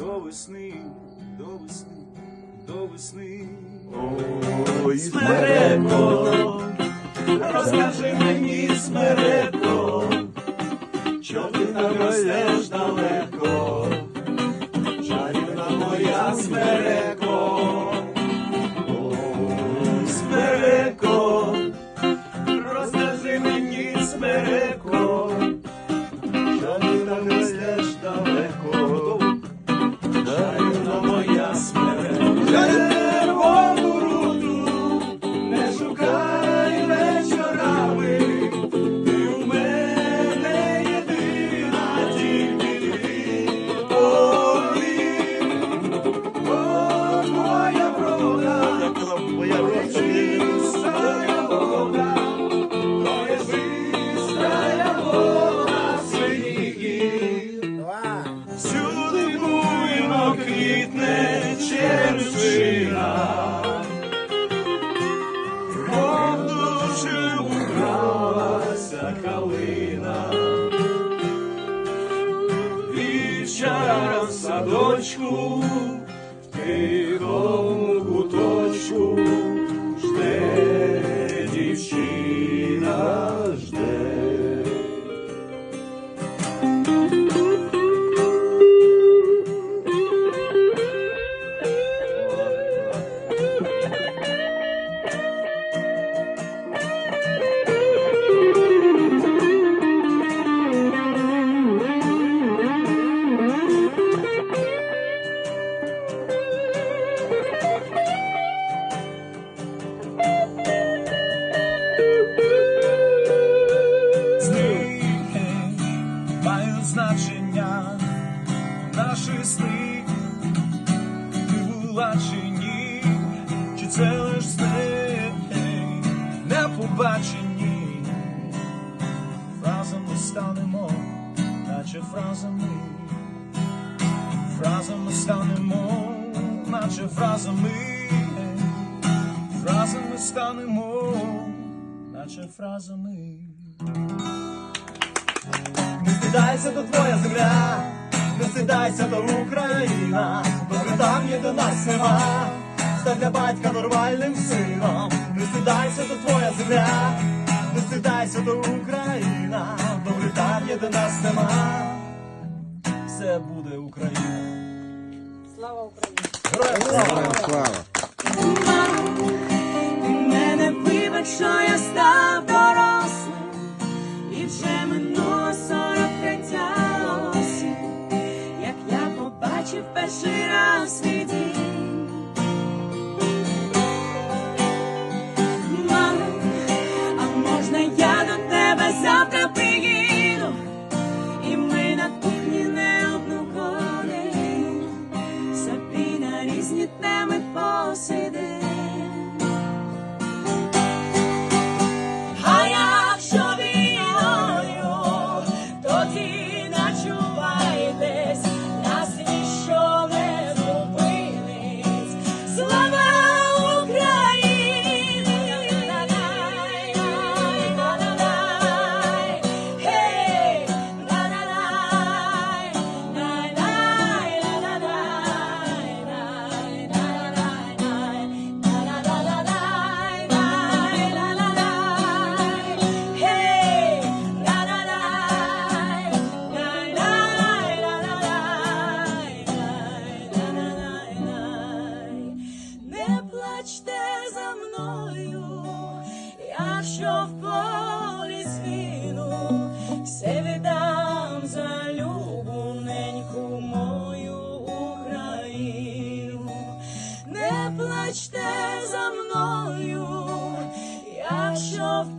до весни, до весни, до весни. Ой, смереко, розкажи мені, смереко, чого ти там ростеш далеко. В побачені, фразами станемо, наче фразами, фразами станемо, наче фразами, фразами станемо, наче фразами. Не стидайся, то твоя земля, не стидайся, то Україна, добре там є до нас нема, для батька нормальним сином, не стидайся, то твоя земля, не стидайся, то Україна, добре там є до нас нема, все буде Україна. Слава Україні! Героям слава! слава. Ти мене вибач, що я став дорослим, і вже минуло сорок третя осінь, як я побачив перший раз свій плачте за мною, якщо в полі згину, все віддам за любу неньку мою Україну. Не плачте за мною, якщо в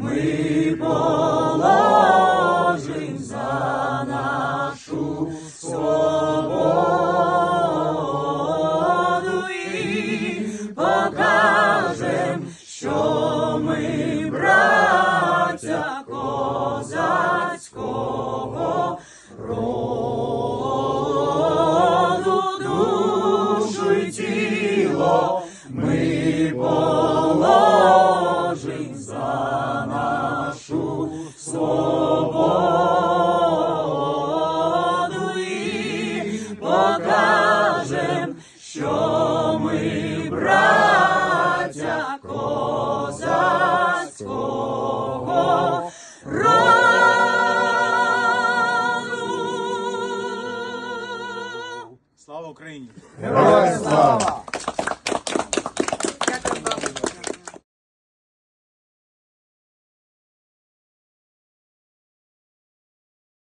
ми положим за нашу покажем, що ми браття козацького роду, душу тіло браття козацького роду. Слава Україні! Героям слава!